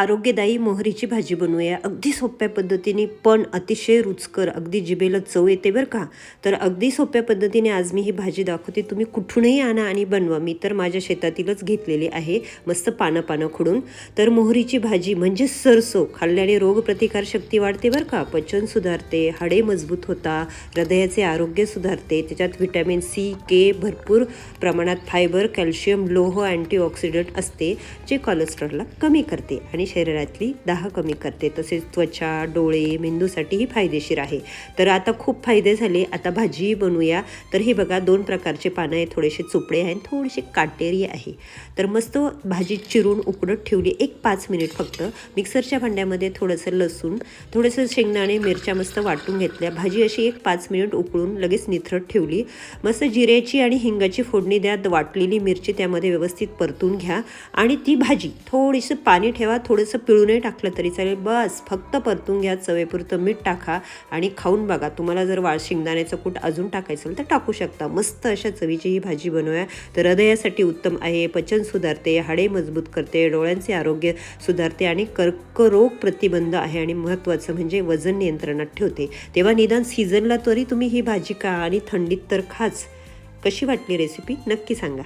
आरोग्यदायी मोहरीची भाजी बनवूया. अगदी सोप्या पद्धतीने पण अतिशय रुचकर अगदी जिभेला चव येते बरं का? तर अगदी सोप्या पद्धतीने आज मी ही भाजी दाखवते. तुम्ही कुठूनही आणा आणि बनवा. मी तर माझ्या शेतातीलच घेतलेली आहे मस्त पानं पानं खुडून. तर मोहरीची भाजी म्हणजे सरसो. खाल्ल्याने रोगप्रतिकार शक्ती वाढते बरं का? पचन सुधारते हाडे मजबूत होता हृदयाचे आरोग्य सुधारते त्याच्यात व्हिटॅमिन सी के भरपूर प्रमाणात फायबर कॅल्शियम लोह अँटीऑक्सिडंट असते जे कोलेस्ट्रॉलला कमी करते. आणि शरीरातली दाह कमी करते. तसेच त्वचा डोळे मेंदूसाठीही फायदेशीर आहे. तर आता खूप फायदे झाले. आता भाजी बनवूया तर हे बघा दोन प्रकारचे पानं आहे थोडेसे चुपडे आहे आणि थोडेसे काटेरी आहे. तर मस्त भाजी चिरून उकडत ठेवली. एक पाच मिनिट फक्त. मिक्सरच्या भांड्यामध्ये थोडंसं लसूण थोडंसं शेंगदाणे मिरच्या मस्त वाटून घेतल्या. भाजी अशी एक पाच मिनिट उकळून लगेच निथरट ठेवली. मस्त जिऱ्याची आणि हिंगाची फोडणी द्या. वाटलेली मिरची त्यामध्ये व्यवस्थित परतून घ्या. आणि ती भाजी थोडीशी पाणी ठेवा. थोडंसं पिळूनही टाकलं तरी चालेल. बस फक्त परतून घ्या चवेपुरतं मीठ टाका आणि खाऊन बघा. तुम्हाला जर वाळ शेंगदाण्याचं कूट अजून टाकायचं असेल तर टाकू शकता. मस्त अशा चवीची ही भाजी बनवूया. तर हृदयासाठी उत्तम आहे. पचन सुधारते हाडे मजबूत करते डोळ्यांचे आरोग्य सुधारते आणि कर्करोग प्रतिबंध आहे आणि महत्त्वाचं म्हणजे वजन नियंत्रणात ठेवते. तेव्हा निदान सीझनला तरी तुम्ही ही भाजी खा आणि थंडीत तर खाच. कशी वाटली रेसिपी नक्की सांगा.